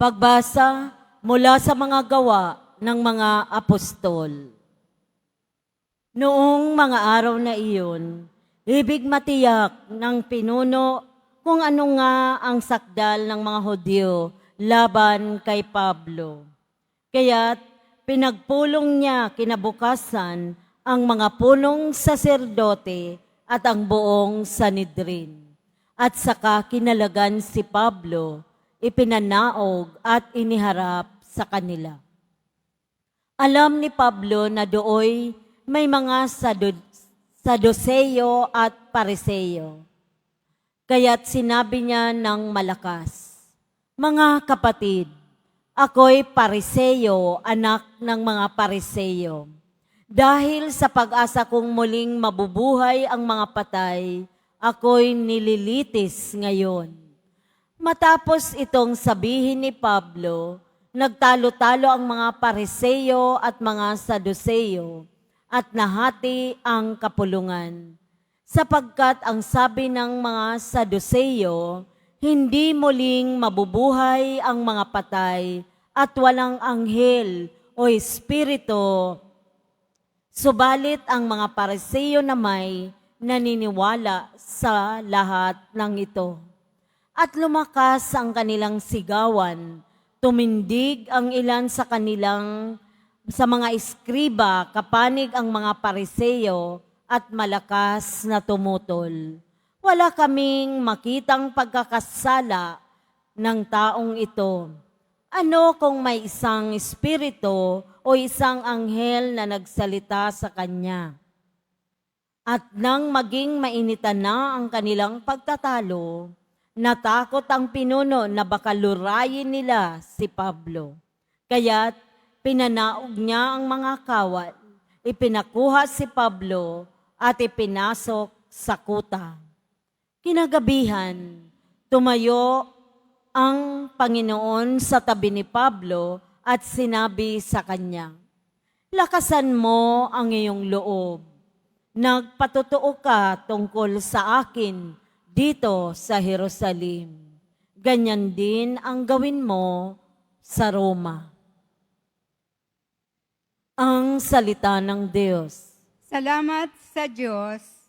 Pagbasa mula sa mga gawa ng mga apostol. Noong mga araw na iyon, ibig matiyak ng pinuno kung ano nga ang sakdal ng mga Hudyo laban kay Pablo. Kaya't pinagpulong niya kinabukasan ang mga punong saserdote at ang buong Sanidrin. At saka kinalagan si Pablo, ipinanaog at iniharap sa kanila. Alam ni Pablo na dooy may mga sadu- saduseyo at pariseyo. Kaya't sinabi niya ng malakas, Mga kapatid, ako'y pariseyo, anak ng mga pariseyo. Dahil sa pag-asa kong muling mabubuhay ang mga patay, ako'y nililitis ngayon. Matapos itong sabihin ni Pablo, nagtalo-talo ang mga pariseyo at mga saduseyo at nahati ang kapulungan. Sapagkat ang sabi ng mga saduseyo, hindi muling mabubuhay ang mga patay at walang anghel o espiritu Subalit ang mga pariseyo na may naniniwala sa lahat ng ito. At lumakas ang kanilang sigawan, tumindig ang ilan sa kanilang sa mga iskriba, kapanig ang mga pariseyo at malakas na tumutol. Wala kaming makitang pagkakasala ng taong ito. Ano kung may isang espiritu o isang anghel na nagsalita sa kanya? At nang maging mainitan na ang kanilang pagtatalo, natakot ang pinuno na baka lurayin nila si Pablo. Kaya't pinanaog niya ang mga kawat, ipinakuha si Pablo at ipinasok sa kuta. Kinagabihan, tumayo ang Panginoon sa tabi ni Pablo at sinabi sa kanya, Lakasan mo ang iyong loob. Nagpatotoo ka tungkol sa akin dito sa Jerusalem. Ganyan din ang gawin mo sa Roma. Ang salita ng Diyos. Salamat sa Diyos.